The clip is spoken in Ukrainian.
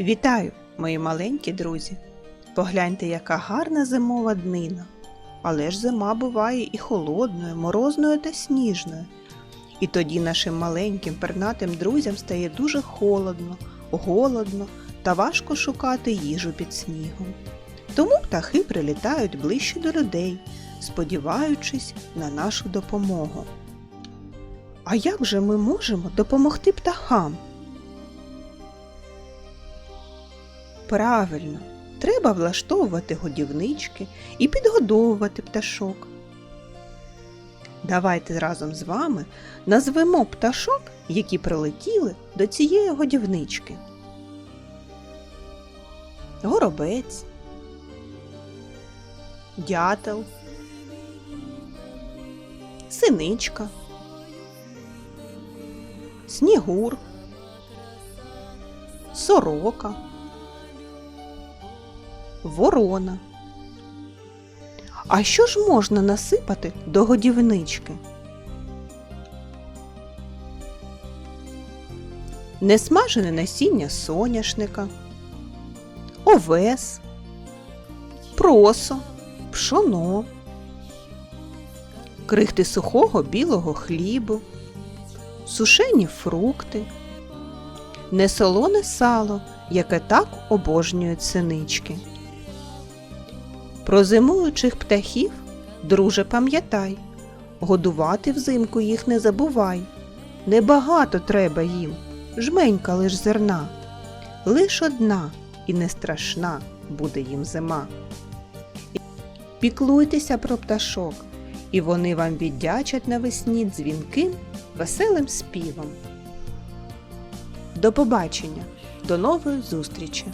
Вітаю, мої маленькі друзі! Погляньте, яка гарна зимова днина. Але ж зима буває і холодною, морозною та сніжною. І тоді нашим маленьким пернатим друзям стає дуже холодно, голодно та важко шукати їжу під снігом. Тому птахи прилітають ближче до людей, сподіваючись на нашу допомогу. А як же ми можемо допомогти птахам? Правильно, треба влаштовувати годівнички і підгодовувати пташок. Давайте разом з вами назвемо пташок, які прилетіли до цієї годівнички. Горобець, дятел, синичка, снігур, сорока ворона. А що ж можна насипати до годівнички? Несмажене насіння соняшника, овес, просо, пшоно, крихти сухого білого хлібу, сушені фрукти, несолоне сало, яке так обожнюють синички. Про зимуючих птахів, друже, пам'ятай, годувати взимку їх не забувай. Небагато треба їм, жменька лиш зерна. Лиш одна і не страшна буде їм зима. Піклуйтеся про пташок, і вони вам віддячать навесні дзвінким, веселим співом. До побачення, до нової зустрічі!